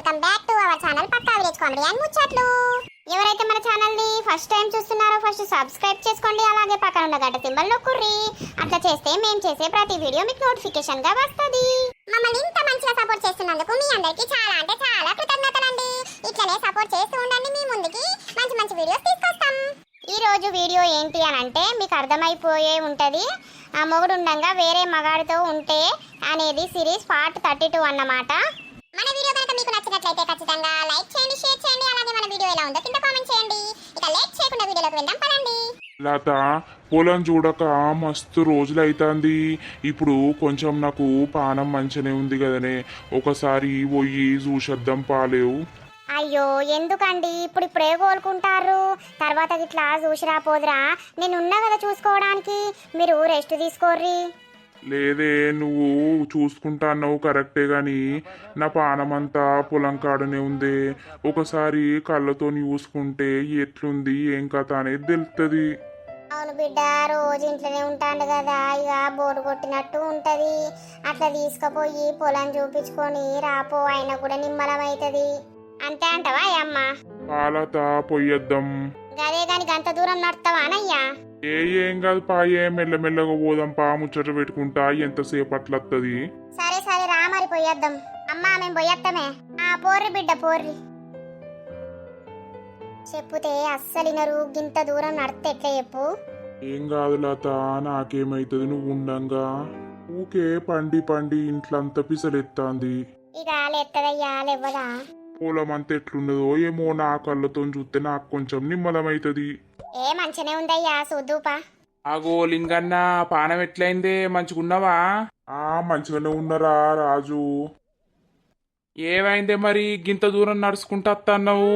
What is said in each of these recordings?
Welcome back to our channel Pakka village comedy and ముచ్చట్లు. ఎవరైతే మన ఛానల్ని ఫస్ట్ టైం చూస్తున్నారో ఫస్ట్ సబ్స్క్రైబ్ చేసుకోండి అలాగే పక్కన ఉన్న గంట సింబల్ నొక్కుర్రి అట్లా చేస్తే మేము చేసే ప్రతి వీడియో మీకు నోటిఫికేషన్గా వస్తది. మమ్మల్ని ఇంత మంచిగా సపోర్ట్ చేస్తున్నందుకు మీ అందరికీ చాలా అంటే చాలా కృతజ్ఞతలండి. ఇట్లనే సపోర్ట్ చేస్తూ ఉండండి మీ ముందుకి మంచి మంచి వీడియోస్ తీసుకొస్తాం. ఈ రోజు వీడియో ఏంటి అని అంటే మీకు అర్థమైపోయే ఉంటది. ఆ మొగుడు ఉండగా వేరే మగాడితో ఉంటే అనేది సిరీస్ పార్ట్ థర్టీ టూ అన్నమాట. మన వీడియో కనుక మీకు నచ్చినట్లయితే ఖచ్చితంగా లైక్ చేయండి షేర్ చేయండి అలాగే మన వీడియో ఎలా ఉందో కింద కామెంట్ చేయండి. ఇక లేట్ చేయకుండా వీడియోలోకి వెళ్దాం పదండి. లత పొలం చూడక మస్తు రోజులు అవుతుంది ఇప్పుడు కొంచెం నాకు పానం మంచిగానే ఉంది కదనే. ఒకసారి పోయి చూసేద్దాం పాలేవు అయ్యో ఎందుకండి? ఇప్పుడు ఇప్పుడే కోలుకుంటారు. తర్వాత ఇట్లా చూసిరా పోదురా? నేను ఉన్నా కదా చూసుకోవడానికి. మీరు రెస్ట్ తీసుకోర్రి. లేదే నువ్వు చూసుకుంటాన్నావు కరెక్టే గాని నా పానం అంతా పొలం కాడనే ఉంది. ఒకసారి కళ్ళతో చూసుకుంటే ఎట్లుంది ఏం కథ అనేది తెలుస్తుంది అవును బిడ్డ రోజు ఇంట్లోనే ఉంటాడు కదా ఇక బోరు కొట్టినట్టు ఉంటది. అట్లా తీసుకుపోయి పొలం చూపించుకొని రాపో అయినా కూడా నిమ్మలం అవుతుంది అంతే అంటవా అమ్మ పాలత పొయ్యొద్దాం. గదే గాని గంత దూరం నడతావా అనయ్యా ఏ ఏం కాదు పాయే మెల్లమెల్లగా పోదాం పా ముచ్చట పెట్టుకుంటా ఎంతసేపు అట్లత్తది సరే సరే రా మరి పోయేద్దాం. అమ్మా మేము పోయేద్దామే ఆ పోర్రి బిడ్డ పోర్రి. చెప్పుతే అస్సలినరు గింత దూరం నడితే ఎట్లా చెప్పు? ఏం కాదు లత నాకేమైతుంది నువ్వు ఉండంగా. ఊకే పండి పండి ఇంట్లంతా పిసలెత్తాంది. ఇక లేత్తదయ్యా లేవ్వదా పొలం అంతా ఎట్లున్నదో ఏమో నా కళ్ళతో చూస్తే నాకు కొంచెం నిమ్మలమైతది. ఏ మంచినే ఉందయ్యా చూద్దుపా ఆగో లింగన్న పానం ఎట్లయిందే? మంచిగున్నావా? ఆ మంచిగానే ఉన్నరా రాజు. ఏమైందే మరి? గింత దూరం నడుచుకుంటా అన్నావు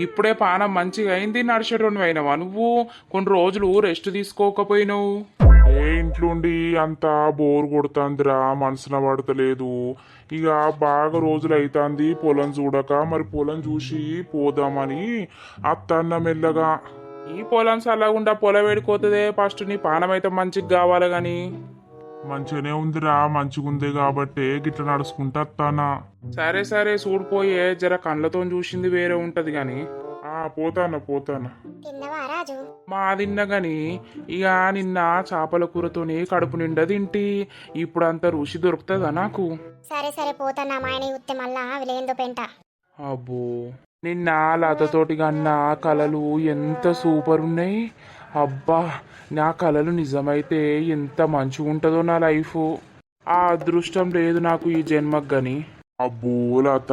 ఇప్పుడే పానం మంచిగా అయింది నడిచేటోని అయినవా నువ్వు? కొన్ని రోజులు రెస్ట్ తీసుకోకపోయినావు. ఏ ఇంట్లోండి అంతా బోర్ కొడుతాందిరా మనసున పడతలేదు. ఇక బాగా రోజులు అవుతాంది పొలం చూడక మరి పొలం చూసి పోదామని అత్తన్న మెల్లగా ఈ పొలం సల్లగుండా పొల వేడిపోతుందే. ఫస్ట్ నీ పానం అయితే మంచిగా కావాలి గాని. మంచిగానే ఉందిరా మంచిగుంది కాబట్టే గిట్ల నడుచుకుంటా అత్తానా. సరే సరే చూడిపోయే జర కళ్ళతో చూసింది వేరే ఉంటది గాని. ఆ పోతానా పోతానా. తిన్నవా రాజు? మా తిన్న గాని ఇక నిన్న చేపల కూరతోని కడుపు నిండా తింటి. ఇప్పుడు అంత రుచి దొరుకుతుందా నాకు? సరే సరే పోతాన్నా మా ఆయన చూస్తే మళ్ళా విలేందో పెంట. అబ్బో. నిన్న లతతోటి కన్న కళలు ఎంత సూపర్ ఉన్నాయి. అబ్బా నా కళలు నిజమైతే ఎంత మంచిగా ఉంటుందో నా లైఫ్. ఆ అదృష్టం లేదు నాకు ఈ జన్మకు గని. అబ్బో లత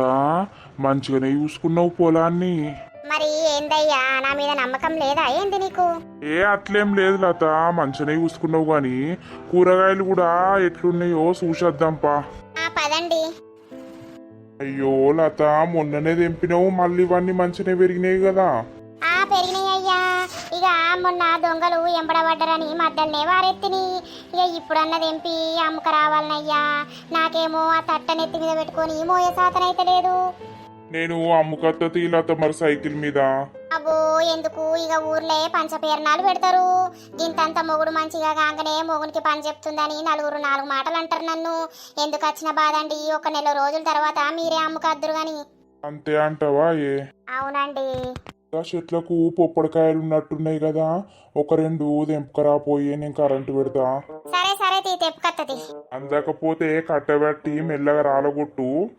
మంచిగానే చూసుకున్నావు పొలాన్ని. మరి ఏందయ్యా నా మీద నమ్మకం లేదా? ఏంది నీకు? ఏ అట్లేం లేదు లత మంచిగానే చూసుకున్నావు గాని. కూరగాయలు కూడా ఎట్లున్నాయో చూసేద్దాంపా పదండి. అయ్యో లత మొన్ననే తెంపినావు మళ్ళీ ఇవన్నీ మంచినే పెరిగినాయి కదా. ఆ పెరిగినాయ్యా ఇక మొన్న దొంగలు ఎంబడబడ్డరని మద్దల్నే వారెత్తిని. ఇక ఇప్పుడన్న తెంపి అమ్మక రావాలనయ్యా. నాకేమో ఆ తట్టనెత్తి మీద పెట్టుకొని మోయ సాతనైతే లేదు. నేను అమ్ముకత్త తీలత మరి సైకిల్ మీద. అబ్బో ఎందుకు? ఇక ఊర్లే పంచపేరణాలు పెడతారు. గింతంత మొగుడు మంచిగా కాగానే మొగునికి పని చెప్తుందని నలుగురు నాలుగు మాటలు అంటారు నన్ను. ఎందుకు వచ్చిన బాధ అండి? ఒక నెల రోజుల తర్వాత మీరే అమ్ముకద్దురు గాని. అంతే అంటావా ఏ? అవునండి. చెట్లకు పొప్పడికాయలు ఉన్నట్టున్నాయి కదా. ఒక రెండు తెంపుకరా పోయి నేను కరెంటు పెడతా. సరే సరే తీ తెప్పుకత్తది అందకపోతే కట్టబెట్టి మెల్లగా రాలగొట్టు.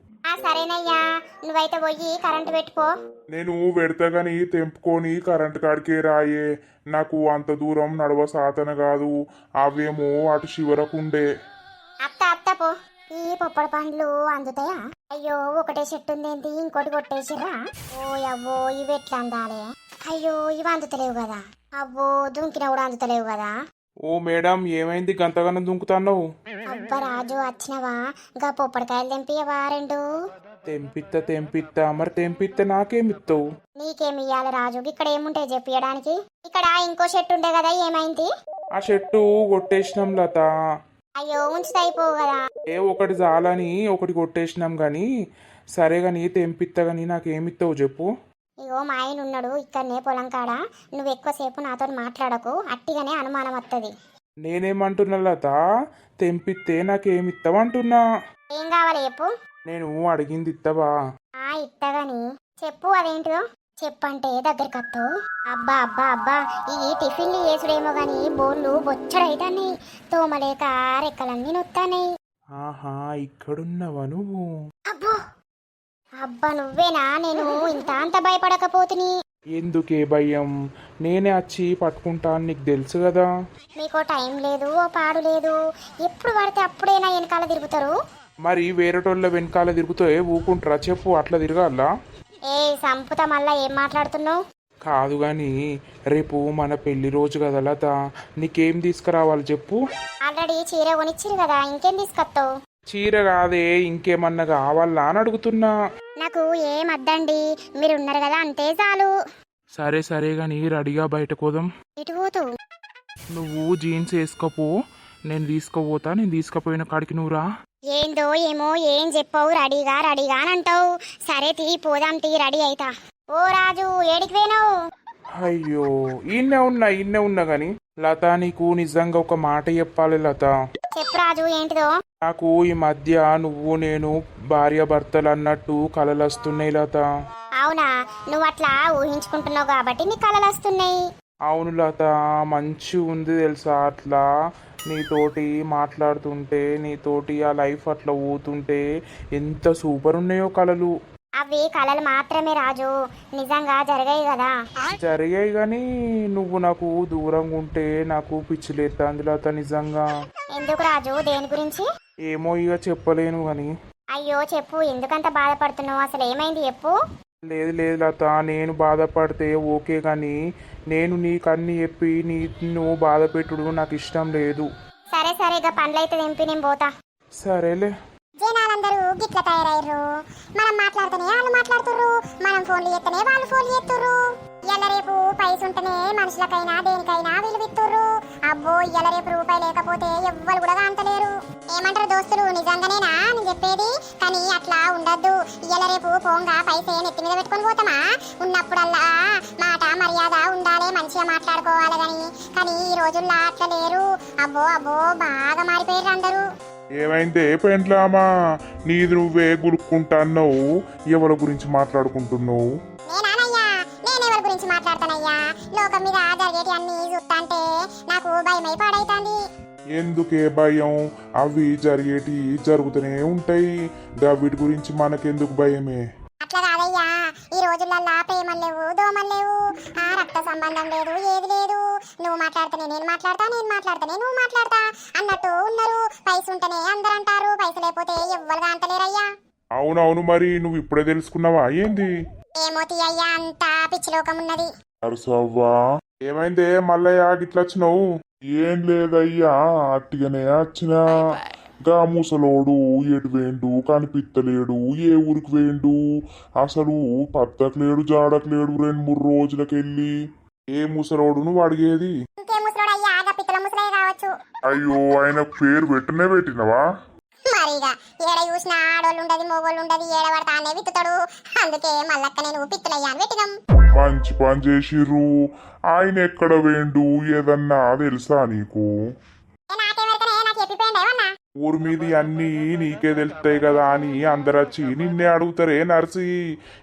సరేనయ్యా నువ్వైతే పోయి కరెంటు పెట్టుకో. నేను పెడతా గాని తెంపుకొని కరెంట్ కాడికే రాయే. నాకు అంత దూరం నడవ సాతన కాదు. అవేమో అటు చివరకుండే అత్త అత్త పో. ఈ పొప్పడి పండ్లు అందుతాయా? అయ్యో ఒకటే చెట్టు ఉందేంటి? ఇంకోటి కొట్టేసిర్రా? ఓ అవ్వో ఇవి ఎట్లా అందాలే? అయ్యో ఇవి అందుతలేవు కదా. అవ్వో దుంకిన కూడా అందుతలేవు కదా. ఓ మేడం ఏమైంది? గంతగానం దుంకుతాన్నావు? అబ్బా రాజు వచ్చినవా? ఇంకా పొప్పడికాయలు తెంపియవా రెండు? తెంపిత్త తెంపిత్త మరి తెంపిత్త నాకేమిత్తావు నీకేమి ఇయ్యాలి రాజు? ఇక్కడ ఏముంటాయి చెప్పియడానికి ఇక్కడ ఇంకో చెట్టు ఉండే కదా ఏమైంది? ఆ చెట్టు కొట్టేసినాం లత. అయ్యో ఉంచుతా అయిపోవు కదా. ఏ ఒకటి జాలని ఒకటి కొట్టేసినాం గాని సరే గాని తెంపిత్త గాని నాకేమిత్తావు చెప్పు. ఇగో మా ఆయన ఉన్నాడు ఇక్కడనే పొలం కాడ. నువ్వు ఎక్కువసేపు నాతో మాట్లాడకు అట్టిగానే అనుమానం వస్తుంది నేనేమంటున్నా లత? తెంపిత్తే నాకేమిత్తావు అంటున్నా. ఏం కావాలి చెప్పు? నేను అడిగింది ఇత్తవా? ఆ ఇత్తగాని. చెప్పు అదేంటిదో. చెప్పంటే దగ్గరికి వస్తావు అబ్బా అబ్బా అబ్బా. ఈ టిఫిన్లు చేసుడేమో గాని బోర్లు బొచ్చడైతాయి తోమలేక రెక్కలన్నీ నొత్తాయి ఆహా ఇక్కడున్నవా నువ్వు? అబ్బో! అబ్బా నువ్వేనా? నేను ఇంత అంత భయపడకపోతుని. ఎందుకే భయం? నేనే వచ్చి పట్టుకుంటాను నీకు తెలుసు కదా. మీకు టైం లేదు ఓ పాడు లేదు. ఎప్పుడు పడితే అప్పుడేనా వెనకాల తిరుగుతారు? మరి వేరేటోళ్ళ వెనకాల తిరుగుతూ ఊకుంటారా చెప్పు అట్లా తిరగాలా? ఏ సంపుత మళ్ళా ఏం మాట్లాడుతున్నావు? కాదు కానీ రేపు మన పెళ్ళి రోజు కదా లత నీకేం తీసుకురావాలి చెప్పు. ఆల్రెడీ చీర కొనిచ్చిరు కదా ఇంకేం తీసుకొస్తావు? చీర కాదే ఇంకేమన్నా కావాలా అని అడుగుతున్నా. నాకు ఏం అద్దండి మీరు ఉన్నారు కదా అంతే చాలు. సరే సరే కానీ రెడీగా బయట కోదాం ఇటు పోతూ నువ్వు జీన్స్ వేసుకోపో నేను తీసుకుపోతా నేను తీసుకుపోయిన కాడికి నువ్వురా ఏందో ఏమో ఏం చెప్పవు రెడీగా రెడీగా అని అంటావు. సరే తీ పోదాం తీ రెడీ అయితా. ఓ రాజు ఏడికి పోయినావు? అయ్యో ఈయనే ఉన్నా ఈయనే ఉన్నా గాని. లత నీకు నిజంగా ఒక మాట చెప్పాలి లత. చెప్పు రాజు ఏంటిదో? నాకు ఈ మధ్య నువ్వు నేను భార్య భర్తలు అన్నట్టు కలలు వస్తున్నాయి లత. అవునా? నువ్వు అట్లా ఊహించుకుంటున్నావు కాబట్టి నీ కలలు వస్తున్నాయి అవును లత మంచి ఉంది తెలుసా అట్లా? నీతోటి మాట్లాడుతుంటే నీతోటి ఆ లైఫ్ అట్లా పోతుంటే ఎంత సూపర్ ఉన్నాయో కలలు అవి కలలు మాత్రమే రాజు. నిజంగా జరిగాయి కదా. జరిగాయి కానీ నువ్వు నాకు దూరంగా ఉంటే నాకు పిచ్చిలేస్తుంది లత నిజంగా. ఎందుకు రాజు? దేని గురించి? ఏమో ఇక చెప్పలేను కానీ అయ్యో చెప్పు ఎందుకంత బాధపడుతున్నావు? అసలు ఏమైంది? చెప్పు. లేదు లేదు లత నేను బాధపడితే ఓకే కానీ నేను నీకు అన్ని చెప్పి నీ నువ్వు బాధ పెట్టుడు నాకు ఇష్టం లేదు. సరే సరే ఇక పండ్లైతే దింపి నేను పోతా. సరేలే. జనాలందరూ గిట్ల తయారయ్యారు మనం మాట్లాడితేనే వాళ్ళు మాట్లాడుతుర్రు. మనం ఫోన్లు చేస్తేనే వాళ్ళు ఫోన్లు చేస్తుర్రు ఇయ్యాల రేపు పైస ఉంటేనే మనుషులకైనా దేనికైనా విలువిత్తుర్రు. అబ్బో ఇయ్యాల రేపు రూపాయి లేకపోతే ఎవ్వరు కూడా కాంతలేరు ఏమంటారు దోస్తులు? నిజంగానేనా? నేను చెప్పేది? కానీ అట్లా ఉండద్దు. ఇయ్యాల రేపు పోంగా పైసే నెత్తి మీద పెట్టుకొని పోతామా? ఉన్నప్పుడల్లా మాట మర్యాద ఉండాలి మంచిగా మాట్లాడుకోవాలి కానీ కానీ ఈ రోజుల్లో అట్లా లేరు. అబ్బో అబ్బో బాగా మారిపోయారు అందరూ. ఏమైందే పెంట్లామా నీది నువ్వే గురుక్కుంటాన్నావు. ఎవరి గురించి మాట్లాడుకుంటున్నావు? గురించి మాట్లాడతానయ్యా. లోకం మీద జరిగేటి అన్ని చూస్తాంటే నాకు భయమై పాడైతాంది. ఎందుకే భయం? అవి జరిగేటి జరుగుతూనే ఉంటాయి. వీటి గురించి మనకెందుకు భయమే? అట్లా కాదయ్యా. ఈ రోజులల్లా ప్రేమలు లేవు దోమలు లేవు. ఆ రక్త సంబంధం లేదు ఏది లేదు. నువ్వు మాట్లాడితేనే నేను మాట్లాడతా నేను మాట్లాడితేనే నువ్వు మాట్లాడతా. అన్నట్టు ఉన్నారు. పైస ఉంటేనే అందరు అంటారు. పైస లేకపోతే ఎవ్వరుగా అంటలేరయ్యా అవునవును మరి నువ్వు ఇప్పుడే తెలుసుకున్నావా? ఏంది? ఏమోతి అయ్యా అంతా పిచ్చిలోకం ఉన్నది. అరసవ్వా? ఏమైందే మల్లయ్య? గిట్లా వచ్చినావు ఏం లేదయ్యా అట్టిగానే వచ్చినా గా ముసలోడు ఎటు వేండు కనిపిత్తలేడు ఏ ఊరికి వేండు? అసలు పద్దకు లేడు జాడకు లేడు రెండు మూడు రోజులకెళ్ళి. ఏ ముసలోడు నువ్వు అడిగేది? అయ్యో ఆయన పేరు పెట్టనే పెట్టినవా? మరిగా ఏడ చూసినా ఆడోళ్ళు ఉండదు మొగోళ్ళు ఉండదు ఏడ పడతానే విత్తుతాడు. అందుకే మల్లక్క నేను పిత్తులయ్యా అని పెట్టినాం మంచి పని చేసిర్రు. ఆయన ఎక్కడ వేండు ఏదన్నా తెలుసా నీకు? ఊరి మీద అన్ని నీకే తెలుస్తాయి కదా అని అందరు వచ్చి నిన్నే అడుగుతారే నర్సి.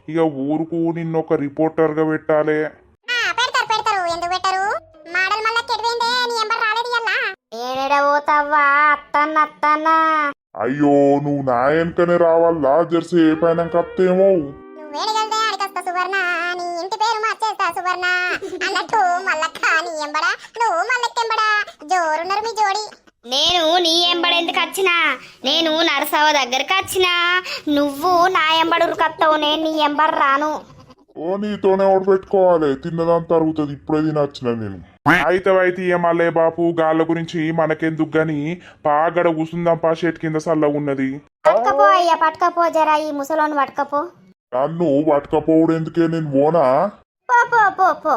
ఇక ఊరుకు నిన్నొక రిపోర్టర్గా పెట్టాలి. ఆ, పెడతారు పెడతారు. ఎందుకు పెట్టరు? మాడల్ మళ్ళా కెడిపోయిందే నీ ఎంబర్ రాలేదు ఇయ్యాల ఏడెడ పోతావా అత్తన్న అత్తన్న. అయ్యో నువ్వు నా వెనకనే రావాలా? జెర్సీ ఏ పైన కప్తేమో? నువ్వేడిగల్దే అడిగస్తా సువర్ణ నీ ఇంటి పేరు మార్చేస్తా సువర్ణ. అన్నట్టు మల్లక్క నీ ఎంబడా నువ్వు మల్లెక్కెంబడా. జోరున్నారు మీ జోడి. నేను నీ ఎంబడి ఎందుకు వచ్చినా నేను నరసవ దగ్గరికి వచ్చినా నువ్వు నా ఎంబడు ఉరుకత్తావు నేను నీ ఎంబడి రాను. ఓ నీతోనే ఓడి పెట్టుకోవాలి తిన్నదంతా అరుగుతుంది. ఇప్పుడే తినొచ్చిన నేను. అయితే ఏమల్లే బాపు గాళ్ళ గురించి మనకెందుకు గాని పాగడ కూసుందాం పా షెట్ కింద సల్లగా ఉన్నది. పట్టుకపో అయ్యా పట్టుకపో జరా ఈ ముసలోని పట్టుకపో. నన్ను పట్టుకపోవడం ఎందుకే నేను పోనా? పో పో పో పో.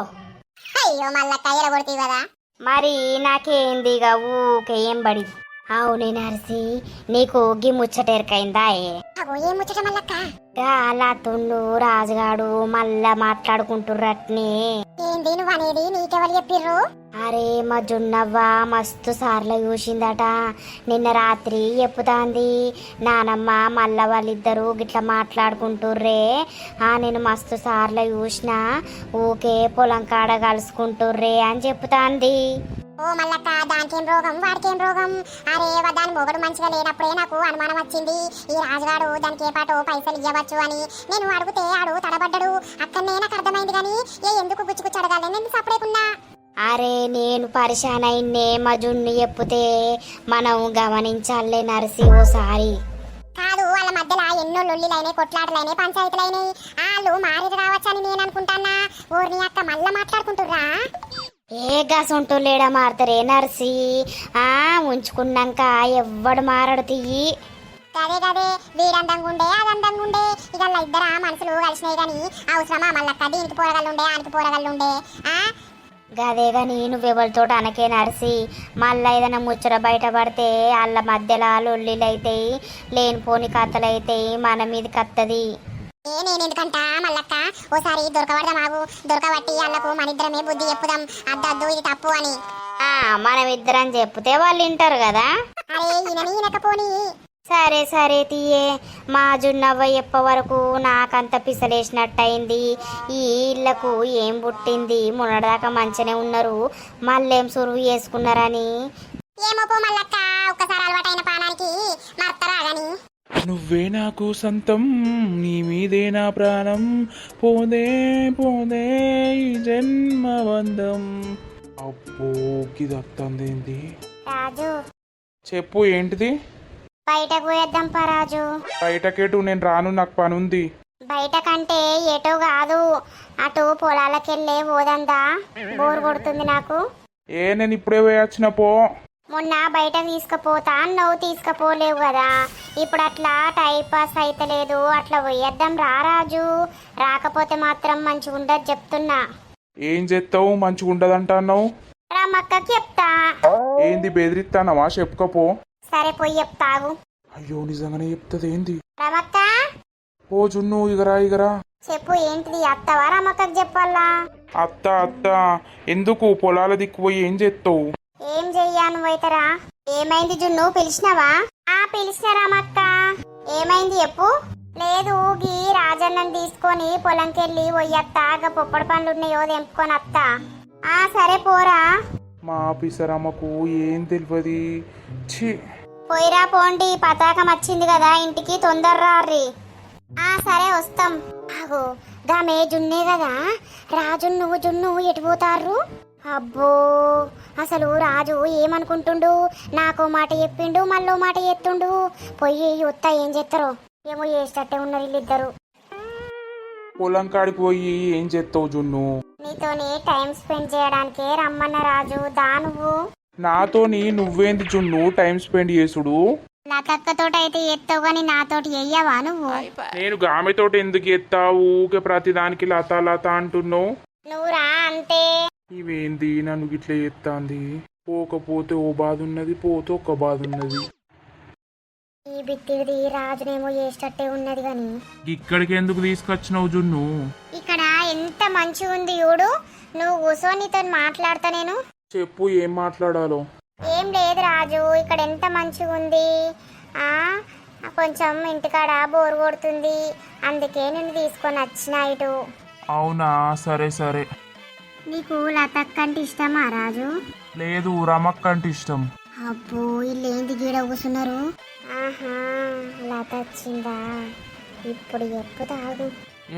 అయ్యో మల్లక్క ఎరగొడుతీ కదా మరి నాకేందిగా ఊకే ఎంబడి అవునే నరసి నీకు గి ముచ్చటెరకైందా ఏం? ముచ్చట మల్లక్క? అలా తుండు రాజుగాడు మళ్ళా మాట్లాడుకుంటుర్రట్నే. ఏంది ఏంది నువ్వు అనేది నీకెవరు చెప్పిర్రు? అరే మా జున్నవ్వ మస్తు సార్లు చూసిందట. నిన్న రాత్రి చెప్పుతాంది నానమ్మ మల్ల వాళ్ళిద్దరూ గిట్లా మాట్లాడుకుంటుర్రే. ఆ నేను మస్తు సార్లు చూసిన ఊకే పొలం కాడ కలుసుకుంటుర్రే అని చెప్పుతాంది. ఓ మల్లక్క దానికేం రోగం? వాడికేం రోగం? అరే దాని మొగడు మంచిగా లేనప్పుడే నాకు అనుమానం వచ్చింది. ఈ రాజుగాడు దానికి ఏ పాటో పైసలు ఇవ్వచ్చు అని. నేను అడిగితే ఆడు తడబడ్డాడు. అక్కడనే నాకు అర్థమైంది కానీ ఏ ఎందుకు గుచ్చుకుచ్చి అడగాలి నేను సపరేకున్నా అరే నేను పరిశాన్ అయిన్నే మా జున్ను చెప్పుతే మనం గమనించాలే నర్సి ఓసారి కాదు వాళ్ళ మధ్యలో ఎన్నో లొల్లిలైనాయి కొట్లాటలైనాయి పంచాయతీలైనాయి వాళ్ళు మారేది రావచ్చని నేను అనుకుంటానా ఊరిని అక్క మళ్ళా మాట్లాడుకుంటుర్రా? ఏ గసంటూ లేడా మారుతారే నర్సి? ఆ ఉంచుకున్నాక ఎవ్వడు మారడు తీయి గదే గదే వీడందంగా ఉండే అదందంగా ఉండే. ఇక ఇద్దర మనసులు కలిసినాయి కానీ అవసరమా మళ్ళక్క? దీనికి పోరగల్లుండే ఆనికి పోరగల్లుండే ఆ? గదే గాని నువ్వెవరితో అనకే నర్సి? మళ్ళా ఏదైనా ముచ్చట బయటపడితే వాళ్ళ మధ్యలో లొల్లిలు అవుతాయి లేనిపోని కథలు అవుతాయి మన మీదకి వస్తుంది ఏ నేను ఎందుకంటా మల్లక్క? ఓసారి దొరకబడదాం ఆగు. దొరకబట్టి వాళ్ళకు మన ఇద్దరమే బుద్ధి చెప్పుదాం. అద్దద్దు ఇది తప్పు అని. ఆ మనం ఇద్దరం చెప్తే వాళ్ళు వింటారు కదా? అరే ఈయనని సరే సరే తీయే. మా జున్నవ్వ చెప్ప వరకు నాకంత పిసలేసినట్టయింది? ఈ ఇళ్ళకు ఏం పుట్టింది? మొన్నటిదాకా మంచిగానే ఉన్నారు. మళ్ళేం సురువు చేసుకున్నారని? ఏమో పో మల్లక్క ఒక్కసారి అలవాటైన పానానికి మర్తరా గాని నువ్వే నాకు సంతం నీ మీదే నా ప్రాణం. పోదే పోదే ఈ జన్మబంధం అబ్బో గిది అత్తందేంది రాజు. చెప్పు ఏంటిది? బయటకు పోయేద్దాం పా రాజు. బయటకేటు నేను రాను నాకు పని ఉంది బయట కంటే ఎటో కాదు. అటు పొలాలకెళ్ళే పోదందా బోర్ కొడుతుంది నాకు. ఏ నేను ఇప్పుడే పోయొచ్చిన పో. మొన్న బయట తీసుకుపోతా నువ్వు తీసుకుపోలేవు కదా. ఇప్పుడు అట్లా టైం పాస్ అయితలేదు అట్లా పోయేద్దాం రా రాజు. రాకపోతే మాత్రం మంచిగా ఉండదు చెప్తున్నా. ఏం చేస్తావు? మంచిగా ఉండదంటున్నావు రమ్మక్కకి చెప్తా. ఏంది బెదిరిస్తానవా చెప్పుకపో. సరే పోయి చెప్తాగు అయ్యో నిజంగానే చెప్తుంది ఏంది? రమక్క ఓ జున్ను ఇగరా ఇగరా. చెప్పు ఏంటిది? అత్తవా? రమక్కకి చెప్పాలా? అత్త అత్త. ఎందుకు? పొలాల దిక్కుపోయి ఏం చేస్తావు? ఏం చెయ్యాను వైతరా? ఏమైంది జున్ను పిలిచినావా? ఆ పిలిచిన రమక్క ఏమైంది చెప్పు. లేదు గీ రాజన్నని తీసుకొని పొలంకెళ్ళి పోయత్తా పొప్పడి పండ్లు ఉన్నాయో తెంపుకొని అత్తా ఆ సరే పోరా. మా పిసరమ్మకు ఏం తెలియదు ఛీ. పోయిరా పోండి పతాకం వచ్చింది కదా ఇంటికి తొందర రారి ఆ సరే వస్తాం. ఆగో గామే జున్నే కదా. రాజు నువ్వు జున్ను ఎటు పోతారు అబ్బో. అసలు రాజు ఏమనుకుంటుండు? నాకో మాట చెప్పిండు మళ్ళో మాట ఎత్తుండు పొయ్యి ఉత్త ఏం చేస్తారో ఏమో చేసేటట్టే ఉన్నారు వీళ్ళిద్దరు. పొలం కాడికి పోయి ఏం చేస్తావు జున్ను? నీతోని టైం స్పెండ్ చేయడానికే రమ్మన్న రాజు. దా నువ్వు. నాతోని నువ్వేంది జున్ను టైం స్పెండ్ చేసుడు? లతక్కతోటి అయితే ఎత్తావు కానీ నాతోటి వెయ్యవా నువ్వు? నేను గామెతోటి ఎందుకు ఎత్తావు? ఊకే ప్రతిదానికి లత లత అంటున్నావు. నువ్వు రా అంతే. ఇవేంది? నన్ను గిట్ల ఎత్తాంది పోకపోతే ఓ బాధ ఉన్నది పోతే ఒక బాధ ఉన్నది ఈ బిత్తిది రాజునేమో చేసేటట్టే ఉన్నది గాని. ఇక్కడికి ఎందుకు తీసుకొచ్చినావు జున్ను? ఇక్కడ ఎంత మంచిగా ఉంది చూడు. నువ్వు కూర్చొని నీతో మాట్లాడతా నేను. చెప్పు ఏం మాట్లాడాలో? ఏం లేదు రాజు ఇక్కడ ఎంత మంచిగా ఉంది ఆ కొంచెం ఇంటికాడ బోర్ కొడుతుంది. అందుకే నేను తీసుకొని వచ్చిన ఇటు. అవునా? సరే సరే. నీకు లతక్క అంటే ఇష్టమా రాజు? లేదు రమక్ అంటే ఇష్టం. అబ్బో వీళ్ళు ఏంది గీడ కూర్చున్నారు ఆహా లత వచ్చిందా ఇప్పుడు ఎప్పు తాగు.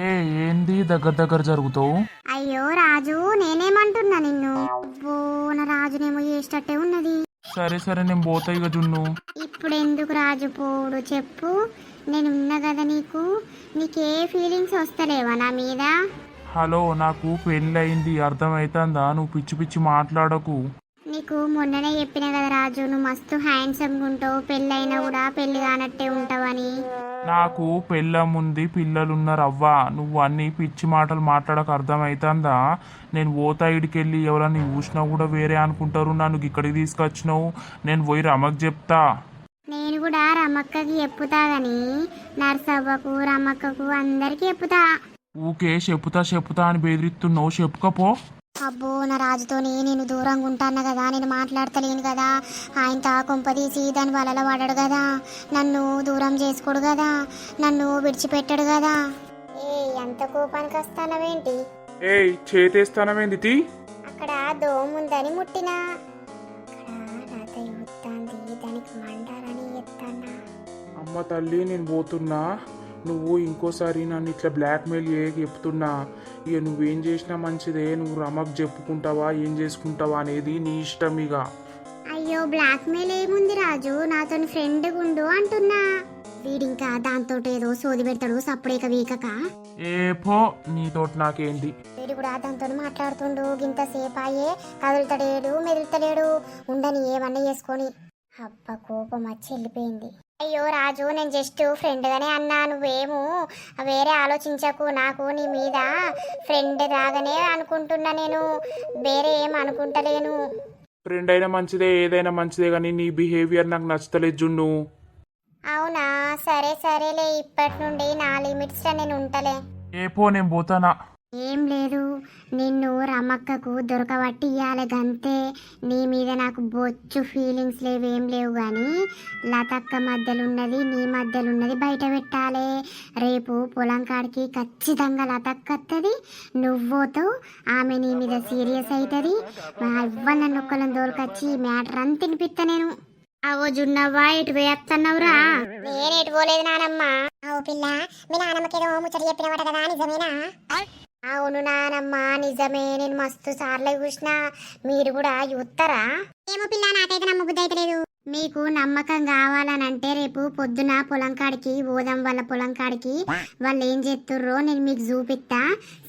ఏ ఏంది దగ్గర దగ్గర జరుగుతావు? అయ్యో రాజు నేనేమంటున్నా నిన్ను? అబ్బో నా రాజునేమో చేసేటట్టే ఉన్నది. సరే సరే నేను పోతా ఇక జున్ను. ఇప్పుడు ఎందుకు రాజు పోడు చెప్పు? నేను ఉన్నా కదా నీకు. నీకే ఫీలింగ్స్ వస్తలేవా నా మీద? హలో నాకు పెళ్ళయింది అర్థమైతుందా? నువ్వు పిచ్చి పిచ్చి మాట్లాడకు. నీకు మొన్ననే చెప్పిన కదా రాజు నువ్వు మస్తు హ్యాండ్సమ్ ఉంటావు పెళ్ళైనా కూడా పెళ్ళి కానట్టే ఉంటావని. నాకు పెళ్ళముంది పిల్లలున్నారు అవ్వా నువ్వు అన్ని పిచ్చి మాటలు మాట్లాడక అర్థమైతుందా? నేను పోతా ఇడికెళ్ళి ఎవరన్నా చూసినా కూడా వేరే అనుకుంటారు నన్ను ఇక్కడికి తీసుకొచ్చినావు. నేను పోయి రమకు చెప్తా. నేను కూడా రమక్కకి చెప్పుతా గాని నర్సవ్వకు రమక్కకు అందరికి చెప్పుతా. ఊకే చెప్పుతా చెప్పుతా అని బెదిరిస్తున్నావు. చెప్పుకపో. అబ్బో నా రాజుతోని నేను దూరంగా ఉంటాను కదా నేను మాట్లాడతలేను కదా. ఆయన కొంపదీసి దాని వలలో పడడు కదా. నన్ను దూరం చేసుకోడు కదా. నన్ను విడిచిపెట్టాడు కదా. ఏ ఎంత కోపానికి వస్తానవేంటి? ఏయ్ చేతేస్తానమేంది తీ? అక్కడ దోముందని ముట్టినా. అమ్మ తల్లి నేను పోతున్నా. నువ్వు ఇంకోసారి నన్ను ఇట్లా బ్లాక్మెయిల్ చేయ చెప్తున్నా ఇక నువ్వేం చేసినా మంచిదే నువ్వు రమకు చెప్పుకుంటావా ఏం చేసుకుంటావా అనేది నీ ఇష్టం ఇక. అయ్యో బ్లాక్మెయిల్ ఏముంది రాజు? నాతో ఫ్రెండ్ గుండు అంటున్నా. వీడింకా దాంతో ఏదో సోది పెడతాడు సప్పుడేక వీకక. ఏ పో నీతోటి నాకేంది? వీడు కూడా దాంతో మాట్లాడుతుండు గింత సేపాయే కదులుతలేడు మెదులుతలేడు ఉండని ఏమన్నా చేసుకొని. అబ్బ కోపం వచ్చి వెళ్ళిపోయింది. అయ్యో రాజు నేను జస్ట్ ఫ్రెండ్ గానే అన్నా. నువ్వేమో వేరే ఆలోచించకు. నాకు నీ మీద ఫ్రెండ్ లాగానే అనుకుంటున్నా నేను. వేరే ఏం అనుకుంటలేను. ఫ్రెండ్ అయినా మంచిదే ఏదైనా మంచిదే కానీ నీ బిహేవియర్ నాకు నచ్చతలేదు జున్ను. అవునా? సరే సరేలే. ఇప్పటి నుండి నా లిమిట్స్లో నేను ఉంటలే. ఏ పో నేను పోతానా? ఏం లేదు. నిన్ను రమక్కకు దొరకబట్టి ఇయ్యాలి గంతే. నీ మీద నాకు బొచ్చు ఫీలింగ్స్ లేవేం లేవు కానీ లతక్క మధ్యలున్నది నీ మధ్యలున్నది బయట పెట్టాలి. రేపు పొలం కాడికి ఖచ్చితంగా లతక్క వస్తుంది నువ్వుతో ఆమె నీ మీద సీరియస్ అవుతుంది ఇవ్వ నన్ను ఒక్కలను దొరకొచ్చి మ్యాటర్ అంత తినిపిస్తా నేను. అవో జున్నవ్వా ఇటు వేస్తున్నావురా నేను పోలేదు నానమ్మ. అవు పిల్ల మీ నానమ్మకేదో ముచ్చట చెప్పినవాట కదా నిజమేనా? అవును నానమ్మ నిజమే. నేను మస్తు సార్లు చూసిన. మీరు కూడా చూస్తారా ఏమో పిల్ల నాకైతే నమ్మబుద్ధి అయితే లేదు. మీకు నమ్మకం కావాలనంటే రేపు పొద్దున పొలం కాడికి పోదాం వాళ్ళ పొలం కాడికి వాళ్ళు ఏం చేస్తుర్రో నేను మీకు చూపిస్తా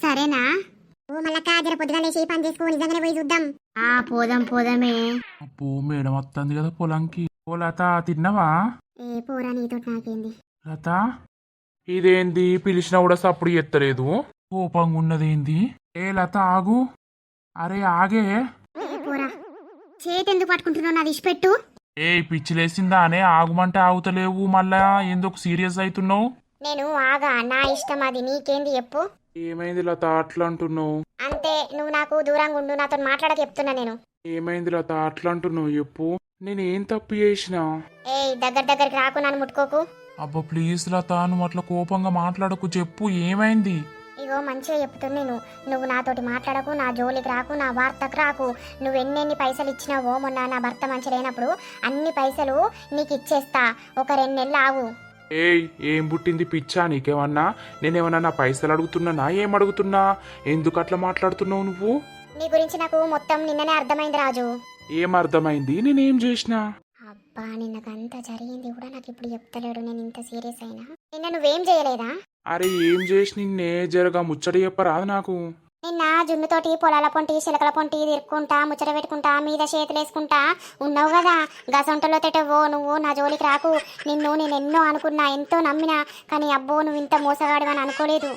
సరేనా? ఓ మళ్ళా జర పొద్దున లేచి పని చేసుకో నిజంగానే పోయి చూద్దాం. ఆ పోదాం పోదామే. అబ్బో మేడం వస్తుంది కదా పొలంకి. ఓ లత తిన్నావా? ఏ పోరా నీతో నాకేంది? లత ఇదేంది? పిలిచినా కూడా సప్పుడు ఎత్తలేదు కోపంగా ఉన్నదేంది? ఏ లత ఆగు. అరే ఆగే. ఏ చేతి ఎందుకు పట్టుకుంటున్నావు? నాది ఇష్టపెట్టు ఏ పిచ్చిలేసిందా అనే ఆగుమంటే ఆగుతలేవు మళ్ళా. ఎందుకు సీరియస్ అవుతున్నావు నేను ఆగా. నా ఇష్టం అది. నీకేంది చెప్పు. ఏమైంది లత? అట్లా అంటున్నావు. అంతే. నువ్వు నాకు దూరంగా ఉండు. నాతో మాట్లాడక చెప్తున్నా నేను. ఏమైంది లత? అట్లా అంటున్నావు చెప్పు. నేను ఏం తప్పు చేసినా? ఏయ్ దగ్గర దగ్గరికి రాకు నన్ను ముట్టుకోకు. అబ్బా ప్లీజ్ లత. నువ్వు అట్లా కోపంగా మాట్లాడకు. చెప్పు. ఏమైంది? ఇగో మంచిగా చెప్తున్నా నేను. నువ్వు నాతోటి మాట్లాడకు నా జోలికి రాకు నా వార్తకు రాకు. నువ్వు ఎన్నెన్ని పైసలు ఇచ్చినావో మొన్న నా భర్త మంచి లేనప్పుడు అన్ని పైసలు నీకు ఇచ్చేస్తా. ఒక రెండు నెలలు ఆగు. ఏయ్ ఏం పుట్టింది పిచ్చా నీకేమన్నా? నేనేమన్నా నా పైసలు అడుగుతున్నానా? ఏం అడుగుతున్నా? ఎందుకు అట్లా మాట్లాడుతున్నావు నువ్వు? నీ గురించి నాకు మొత్తం నిన్ననే అర్థమైంది రాజు. ఏం అర్థమైంది? నేనేం చేసినా? అబ్బా నిన్నకంతా జరిగింది కూడా నాకు ఇప్పుడు చెప్తలేడు. నేను ఇంత సీరియస్ అయినా? నిన్న నువ్వేం చేయలేదా? అరే ఏం చేసి నిన్నే జరగా ముచ్చట చెప్పరాదు నాకు. నిన్న జున్నుతోటి పొలాల పొంటి చిలకల పొంటి తిరుక్కుంటా ముచ్చట పెట్టుకుంటా మీద చేతులు వేసుకుంటా ఉన్నావు కదా. గసంటలో తెటవో నువ్వు నా జోలికి రాకు. నిన్ను నేను ఎన్నో అనుకున్నా ఎంతో నమ్మినా కానీ అబ్బో నువ్వు ఇంత మోసగాడివని అనుకోలేదు.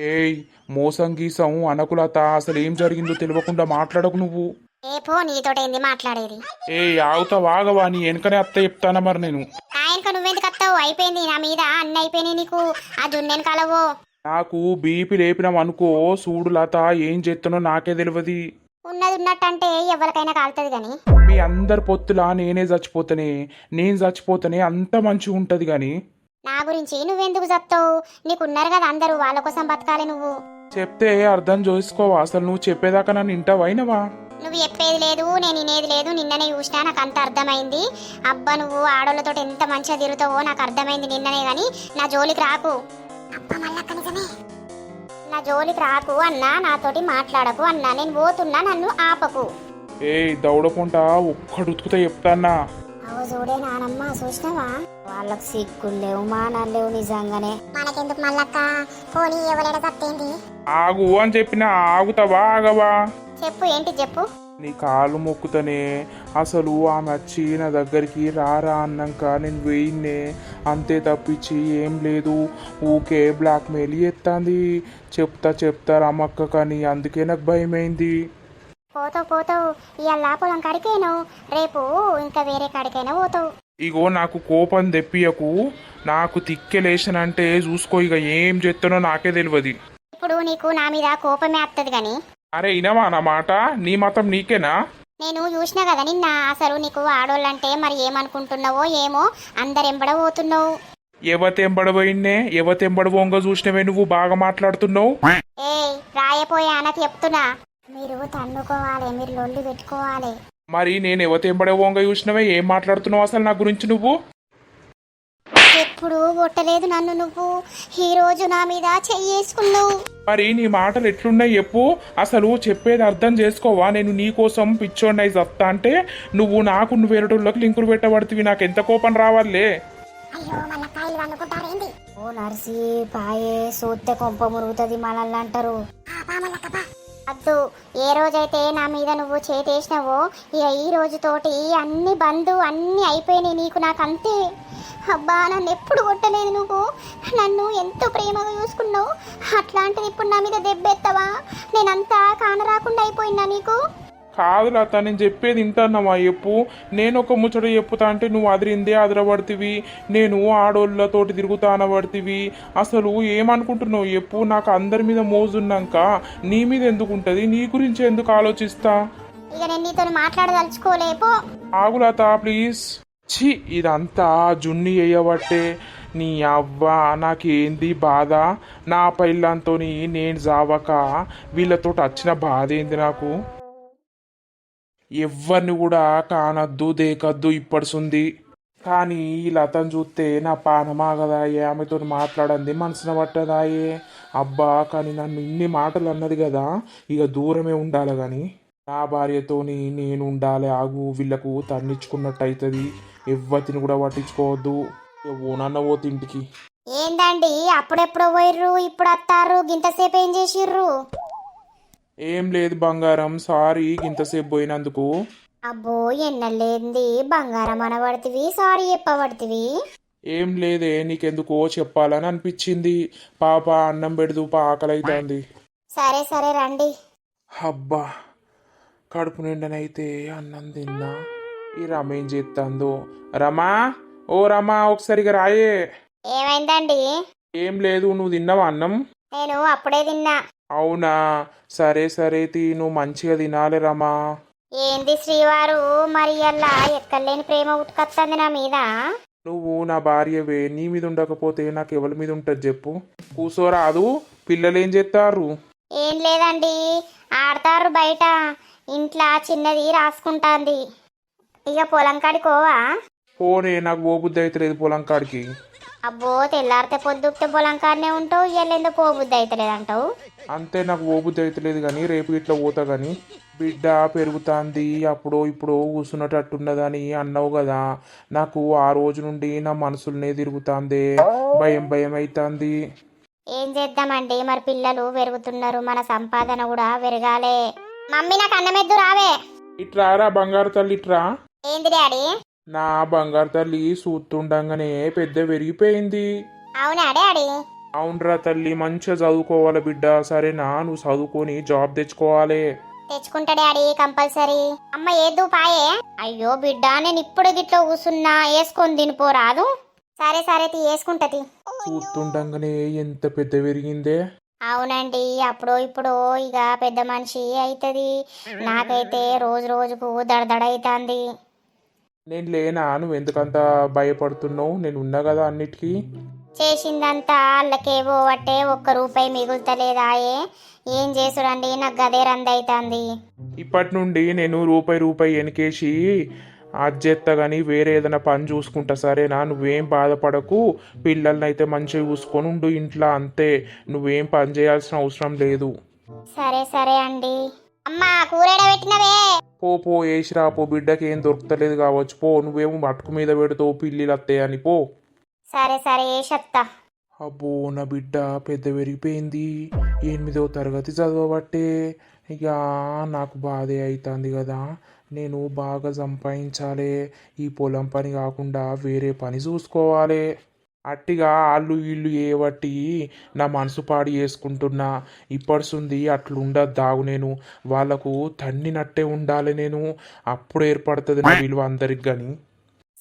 ఏయ్ మోసం గీసం అనకులత. అసలు ఏం జరిగిందో తెలియకుండా మాట్లాడకు నువ్వు. ఏ పో నీతోటేంది మాట్లాడేది? ఏయ్ ఆగుతా వాగవా నీ వెనకనే అత్త చెప్తానా మరి నేను? ఆయనక నువ్వెందుకు వస్తావు అయిపోయింది నా మీద అన్ని అయిపోయినాయి నీకు ఆ జున్నెన్ కలవో నాకు బీపీ లేపినాం అనుకో చూడు లత ఏం చేస్తానో నాకే తెలియదు ఉన్నది ఉన్నట్టంటే ఎవరికైనా కాలుతుంది కానీ మీ అందరి పొత్తులా నేనే చచ్చిపోతానే నేను చచ్చిపోతానే అంత మంచిగా ఉంటది గాని. నా గురించి నువ్వెందుకు చెప్తావు? నీకున్నారు కదా అందరూ వాళ్ళ కోసం బతకాలి నువ్వు. చెప్తే అర్థం చేసుకోవా? అసలు నువ్వు చెప్పేదాకా నన్ను ఇంటవైనవా? నువ్వు చెప్పేది లేదు నేను వినేది లేదు నిన్ననే చూసినా నాకు అంత అర్థమైంది. అబ్బా నువ్వు ఆడోళ్ళతో ఎంత మంచిగా తిరుగుతావో నాకు అర్థమైంది నిన్ననే గాని నా జోలికి రాకు. నా జోలికి రాకు అన్నా నాతోటి మాట్లాడకు అన్నా నేను పోతున్నా నన్ను ఆపకు. ఏయ్ దౌడకుంటా ఒక్కడుతుకుతా చెప్తాన్నా. అవు చూడే నానమ్మ చూసినావా? వాళ్ళకి సిగ్గులు లేవు మానాలు లేవు నిజంగానే. మనకెందుకు మల్లక్క పోనీ ఎవరైనా తప్పేంది ఆగు అని చెప్పిన ఆగుతావా ఆగవా? చెప్పు ఏంటి చెప్పు? నీ కాలు మొక్కుతనే. అసలు ఆమె వచ్చి నా దగ్గరికి రారా అన్నాక నేను వెయ్యిన్నే అంతే తప్పించి ఏం లేదు. ఊకే బ్లాక్మెయిల్ ఎత్తాంది. చెప్తా చెప్తా రమ్మక్క కానీ అందుకే నాకు భయమైంది. పోతావు పోతావు. ఇవాళ పొలం కాడికేను రేపు ఇంకా వేరే కాడికైనా పోతావు. ఇగో నాకు కోపం తెప్పియకు. నాకు తిక్కెలేసనంటే చూసుకో ఇక ఏం చేస్తానో నాకే తెలియదు ఇప్పుడు నీకు నా మీద కోపమే వస్తుంది కానీ అరే ఇనవా నా మాట? నీ మతం నీకేనా? నేను చూసినా కదా నిన్న అసలు నీకు ఆడోళ్ళంటే మరి ఏమనుకుంటున్నావో ఏమో అందరు ఎంబడ పోతున్నావు ఎవతెంబడబోయిన్నే? ఎవతెంబడబోంగ చూసినవే నువ్వు బాగా మాట్లాడుతున్నావు? ఏయ్ రాయపోయా చెప్తున్నా. మీరు తన్నుకోవాలి మీరు లొల్లి పెట్టుకోవాలి. మరి నేను ఎవతెంబడబోంగ చూసినవే? ఏం మాట్లాడుతున్నావు అసలు నా గురించి నువ్వు? ఎప్పుడు కొట్టలేదు నన్ను నువ్వు. ఈ రోజు నా మీద చెయ్యేసుకున్నావు మరి నీ మాటలు ఎట్లున్నాయి చెప్పు. అసలు చెప్పేది అర్థం చేసుకోవా? నేను నీ కోసం పిచ్చోండి చస్తా అంటే నువ్వు నాకు నువ్వు వేరేటోళ్ళకి లింకులు పెట్టబడుతుంది నాకు ఎంత కోపం రావాలే? అయ్యో మళ్ళా కాయలు వండుకుంటారేంది ఓ నర్సి పాయే సూత్తే కొంప మురుగుతుంది మనల్ని అంటారు. వద్దు ఏ రోజైతే నా మీద నువ్వు చేతేసినావో ఇక ఈ రోజుతోటి అన్ని బంధు అన్నీ అయిపోయినాయి నీకు నాకు అంతే అబ్బా నన్ను ఎప్పుడు కొట్టలేదు నువ్వు? నన్ను ఎంతో ప్రేమగా చూసుకున్నావు? అట్లాంటిది ఇప్పుడు నా మీద దెబ్బెత్తవా? నేనంతా కానరాకుండా అయిపోయినా నీకు? కాదు లత నేను చెప్పేది వింటానమ్మా చెప్పు. నేను ఒక ముచ్చట చెప్పుతా అంటే నువ్వు అదిరిందే అదరబడుతుంది నేను ఆడోళ్ళతోటి తిరుగుతా అనబడుతుంది అసలు ఏమనుకుంటున్నావు చెప్పు నాకు అందరి మీద మోజున్నాక నీ మీద ఎందుకు ఉంటుంది? నీ గురించి ఎందుకు ఆలోచిస్తా? ఇక నేను నీతో మాట్లాడదలుచుకోలేపో ఆగు లత ప్లీజ్. ఛీ ఇదంతా జున్ని వేయబట్టే నీ అవ్వ నాకేంది బాధ? నా పైళ్ళంతో నేను జావక వీళ్ళతో వచ్చిన బాధ ఏంది నాకు? ఎవరిని కూడా కానద్దు దేకద్దు ఇప్పడుసుంది. కానీ ఈ లతను చూస్తే నా పానమాగదాయే ఆమెతో మాట్లాడంది మనసున పట్టదాయే. అబ్బా కానీ నన్ను ఇన్ని మాటలు అన్నది కదా ఇక దూరమే ఉండాలి కానీ నా భార్యతోని నేను ఉండాలి ఆగు వీళ్ళకు తన్నిచ్చుకున్నట్టు అవుతుంది ఎవ్వతిని కూడా పట్టించుకోవద్దు. ఓనన్న పోతే ఇంటికి. ఏందండి అప్పుడెప్పుడు పోయిర్రు ఇప్పుడు వస్తారు గింతసేపు ఏం చేసిర్రు? ఏం లేదు బంగారం సారీ ఇంతసేపు పోయినందుకు. అబ్బో ఎన్నలేంది బంగారం అనబడుతుంది సారీ చెప్పబడుతుంది ఏం లేదే నీకెందుకో చెప్పాలని అనిపించింది. పాప అన్నం పెడదు పా ఆకలి అవుతుంది సరే సరే రండి. అబ్బా కడుపు నిండనైతే అన్నం తిన్నా. ఈ రమ ఏం చేస్తుందో రమా ఓ రమా ఒకసారిగా రాయే. ఏమైందండి? ఏం లేదు నువ్వు తిన్నావా అన్నం? నేను అప్పుడే తిన్నా. అవునా? సరే సరే తీ నువ్వు మంచిగా తినాలి రమా. ఏంది శ్రీవారు? మరి అలా ఎక్కలేని ప్రేమ ఉట్టుకొస్తుంది నా మీద? నువ్వు నా భార్యవే. నీ మీద ఉండకపోతే నాకు ఎవరి మీద ఉంటుంది చెప్పు. కూసోరాదు పిల్లలు ఏం చేస్తారు ఏం లేదండి. ఆడతారు బయట. ఇంట్లో చిన్నది రాసుకుంటాంది. ఇక పొలం కాడికోవా పోనే నాకు పోబుద్ది అవుతలేదు పొలం కాడికి. అబ్బో తెల్లారితే పొద్దుప్తే పొలం కాడనే ఉంటావు ఇయ్యలేందో పోబుద్ది అవుతలేదు అంటావు అంతే నాకు పోబుద్ది అవుతలేదు కానీ రేపు ఇట్లా పోతా కానీ బిడ్డ పెరుగుతాంది అప్పుడు ఇప్పుడు కూర్చున్నటట్టున్నదని అన్నావు కదా. నాకు ఆ రోజు నుండి నా మనసులనే తిరుగుతాందే భయం భయం అవుతుంది ఏం చేద్దామండి? మరి పిల్లలు పెరుగుతున్నారు మన సంపాదన కూడా పెరగాలే. మమ్మీ నాకు అన్నమెద్దు రావే. ఇట్రారా బంగారు తల్లి ఇట్రా? ఏంది డాడీ? నా బంగారు తల్లి సూత్తుండగానే పెద్ద పెరిగిపోయింది అవునా డాడీ? అవునరా తల్లి మంచిగా చదువుకోవాలి బిడ్డ. సరేనా? నువ్వు చదువుకొని జాబ్ తెచ్చుకోవాలి. తెచ్చుకుంటా డాడీ కంపల్సరీ. అమ్మ ఏదు పాయే అయ్యో బిడ్డ నేను ఇప్పుడు గిట్లో కూసున్నా. వేసుకొని తినిపోరాదు సరే సరే తీ వేసుకుంటది చూస్తుండగానే ఎంత పెద్ద పెరిగిందే అవునండి అప్పుడు ఇప్పుడు ఇక పెద్ద మనిషి అవుతుంది. నాకైతే రోజు రోజుకు దడదడ అవుతుంది. నేను లేనా? నువ్వు ఎందుకంత భయపడుతున్నావు? నేను ఉన్నా కదా అన్నిటికీ. చేసిందంతా వాళ్ళకే పోవట్టే ఒక్క రూపాయి మిగులుతలేదాయే ఏం? చేసుడండి? నాకు గదే రందైతుంది. ఇప్పటి నుండి నేను రూపాయి రూపాయి వెనకేసి అజ్జెత్తా కానీ వేరే ఏదైనా పని చూసుకుంటా సరేనా? నువ్వేం బాధపడకు. పిల్లల్ని అయితే మంచిగా చూసుకొని ఉండు ఇంట్లో అంతే. నువ్వేం పని చేయాల్సిన అవసరం లేదు. సరే సరే అండి. అమ్మా కూరేడ పెట్టినవే. పో పో వేసిరా పో బిడ్డకి ఏం దొరుకుతలేదు కావచ్చు. పో నువ్వేమో మటుకు మీద పెడతావు పిల్లిలు అత్తయ్యని పో. సరే సరే ఏషత్తా అబ్బో నా బిడ్డ పెద్ద పెరిగిపోయింది. ఎనిమిదో తరగతి చదవబట్టే. ఇక నాకు బాధే అవుతుంది కదా. నేను బాగా సంపాదించాలి. ఈ పొలం పని కాకుండా వేరే పని చూసుకోవాలి. అట్టిగా వాళ్ళు వీళ్ళు ఏవట్టి నా మనసు పాడు చేసుకుంటున్నా. ఇప్పడుసుంది అట్లుండదు దాగు నేను. వాళ్ళకు తన్నినట్టే ఉండాలి నేను. అప్పుడు ఏర్పడుతుంది నా విలువ అందరికి కానీ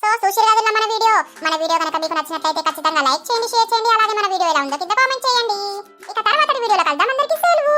సో చూసిరు కదా మన వీడియో. మన వీడియో కనుక మీకు నచ్చినట్లయితే ఖచ్చితంగా లైక్ చేయండి షేర్ చేయండి. అలాగే మన వీడియో ఎలా ఉందో కింద కామెంట్ చేయండి. ఇక తర్వాత వీడియోలో కలుద్దాం. అందరికీ సెలవు.